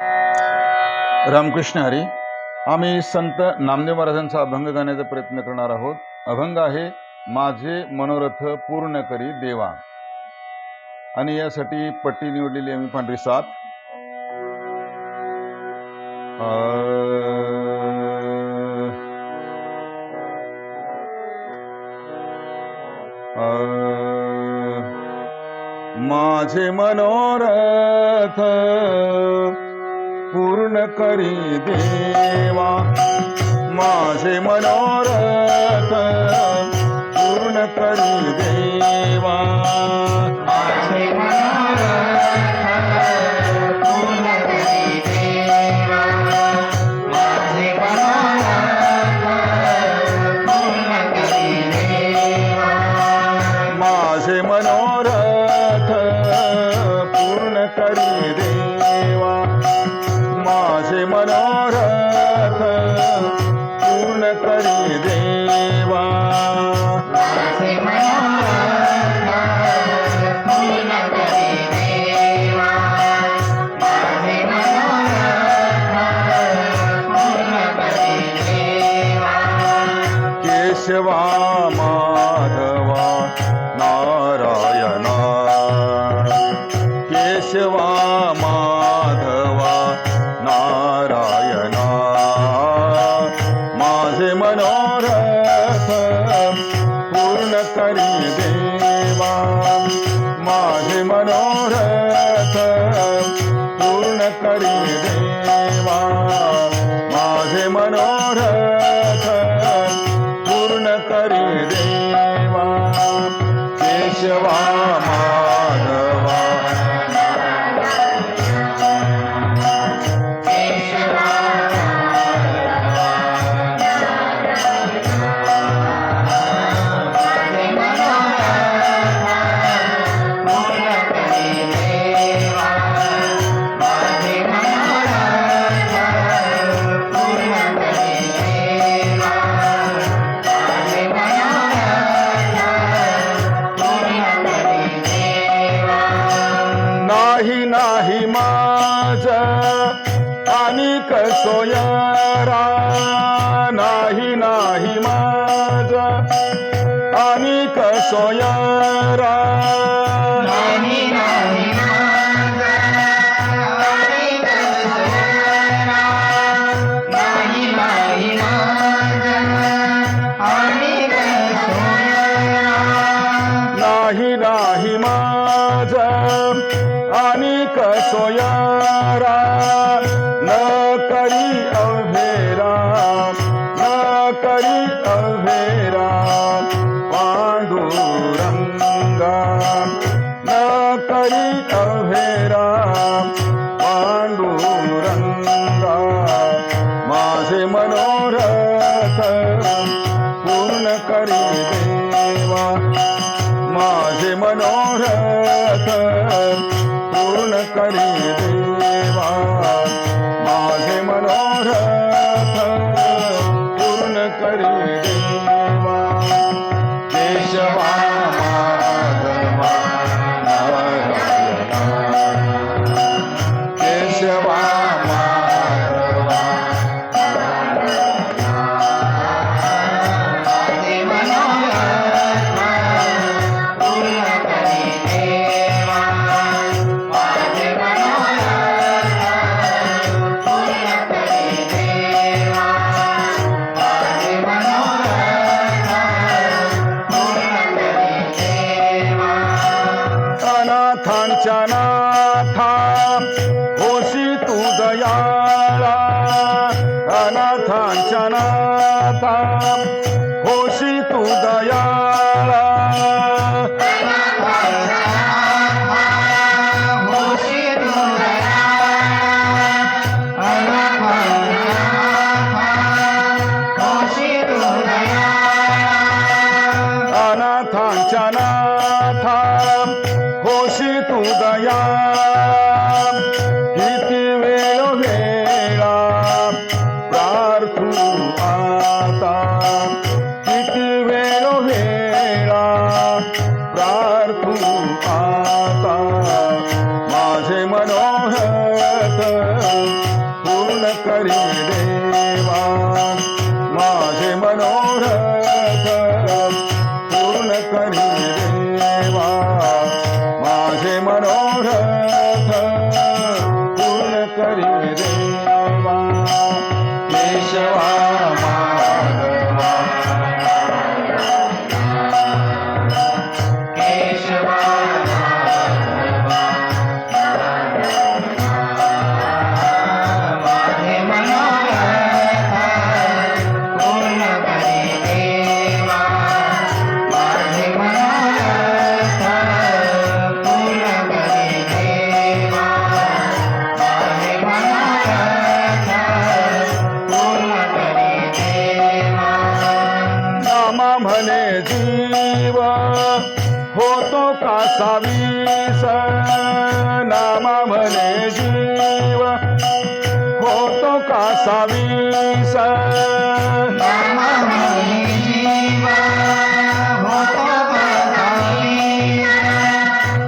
रामकृष्ण हरी आम्ही संत नामदेव महाराजांचा अभंग गाण्याचा प्रयत्न करणार आहोत. अभंग आहे माझे मनोरथ पूर्ण करी देवा. आणि यासाठी पट्टी निवडलेली आम्ही पांढरी सात. माझे मनोरथ पूर्ण करी देवा. माझे मनोरथ पूर्ण करी देवा. केशवा माधवा नारायणा. केशवा माधवा नारायणा. माझे मनोरथ पूर्ण करी देवा. माझे मनोरथ पूर्ण करी देवा. नाही माझ आणि कसोयरा नाही नाही माझ आणि कसोयरा नाही माझ आणि कसोयारा न करी मनोरथ पूर्ण करी देवा. नाथांच्या नाथा होशी तू दया करी म्हणे जीव होतो का सावीस? नामा म्हणे जीव होतो का सावीस? नाममयी जीव होतो बसावी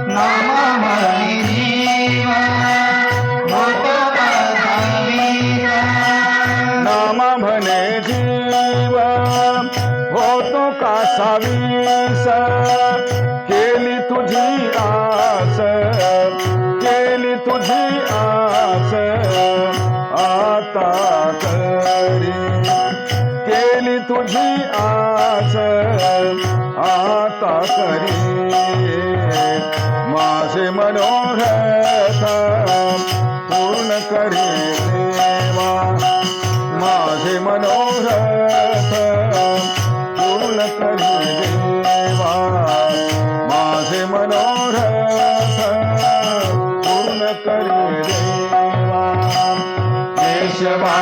नाममयी जीव होतो बसावी नामा म्हणे जीव होतो का सावीस? केली तुझी आस केली तुझी आस. आता करी. केली तुझी आस आता करी. माझे मनोरथ पूर्ण करी देवा. माझे मनोरथ पूर्ण करी देवा माझे मनोरथ पूर्ण करू देवा. केशवा